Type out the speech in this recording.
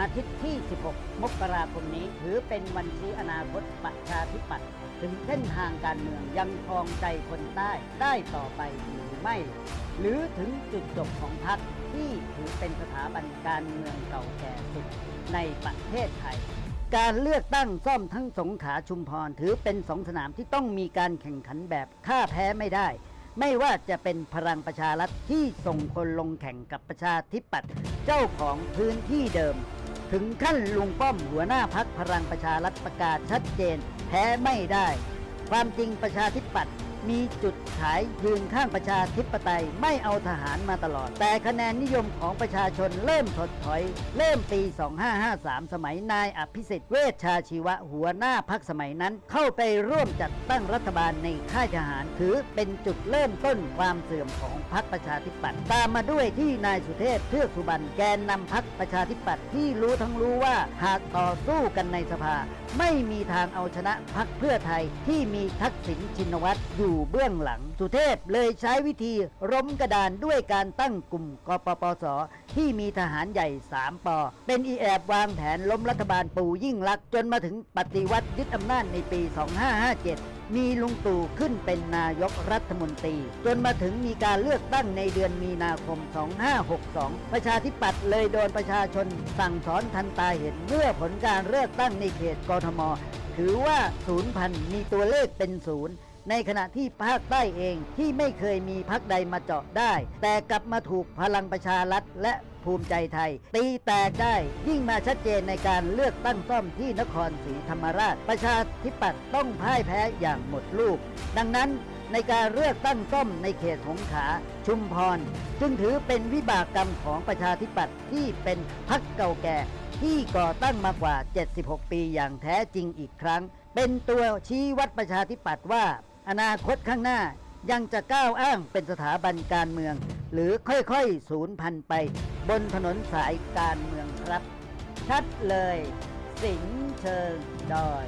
อาทิตย์ที่ 16 มกราคมนี้ ถือเป็นวันชี้อนาคตประชาธิปัตย์ถึงเส้นทางการเมืองยังครองใจคนใต้ได้ต่อไปหรือไม่ หรือถึงจุดจบของพรรคที่ถือเป็นสถาบันการเมืองเก่าแก่สุดในประเทศไทยการเลือกตั้งซ่อมทั้งสงขาชุมพรถือเป็นสองสนามที่ต้องมีการแข่งขันแบบค่าแพ้ไม่ได้ ไม่ว่าจะเป็นพลังประชารัฐที่ส่งคนลงแข่งกับประชาธิปัตย์เจ้าของพื้นที่เดิม ถึงขั้นลุงป้อมหัวหน้าพักพลังประชารัฐประกาศชัดเจน แพ้ไม่ได้ ความจริงประชาธิปัตย์ มีจุดขายยืนข้างประชาธิปไตยไม่เอาทหารมาตลอด แต่คะแนนนิยมของประชาชนเริ่มถดถอย เริ่มปี 2553 สมัยนายอภิสิทธิ์เวชชาชีวะหัวหน้าพักสมัยนั้น เข้าไปร่วมจัดตั้งรัฐบาลในค่ายทหาร ถือเป็นจุดเริ่มต้นความเสื่อมของพรรคประชาธิปัตย์ตามมาด้วยที่นายสุเทพเทือกสุบรรณแกนนำพรรคประชาธิปัตย์ที่รู้ทั้งรู้ว่าหากต่อสู้กันในสภา ไม่มีทางเอาชนะพักเพื่อไทยที่มีทักษิณชินวัตรอยู่เบื้องหลัง สุเทพเลยใช้วิธีร้มกระดานด้วยการตั้งกลุ่มกปปส ที่มีทหารใหญ่ 3 ปอ เป็นอีแอบวางแผนล้มรัฐบาลปู่ยิ่งลักษณ์จนมาถึงปฏิวัติยึดอำนาจในปี 2557มีลุงตู่ขึ้นเป็นนายกรัฐมนตรี จนมาถึงมีการเลือกตั้งในเดือนมีนาคม 2562 ประชาธิปัตย์เลยโดนประชาชนสั่งสอนทันตาเห็นเมื่อผลการเลือกตั้งในเขตกทม ถือว่าศูนย์พันมีตัวเลขเป็นศูนย์ ในขณะที่ภาคใต้เองที่ไม่เคยมีพักใดมาเจาะได้ แต่กลับมาถูกพลังประชารัฐและภูมิใจไทย ตีแตกได้ยิ่งมาชัดเจนในการเลือกตั้งซ่อมที่นครศรีธรรมราช ประชาธิปัตย์ต้องพ่ายแพ้อย่างหมดลูก ดังนั้นในการเลือกตั้งซ่อมในเขตสงขลาชุมพร จึงถือเป็นวิบากกรรมของประชาธิปัตย์ที่เป็นพักเก่าแก่ ที่ก่อตั้งมากว่า 76 ปีอย่างแท้จริงอีกครั้ง เป็นตัวชี้วัดประชาธิปัตย์ว่า อนาคตข้างหน้ายังจะก้าวอ้างเป็นสถาบันการเมือง หรือค่อยๆสูญพันธุ์ไป บนถนนสายการเมืองครับ ชัดเลย สิงเชิงดอย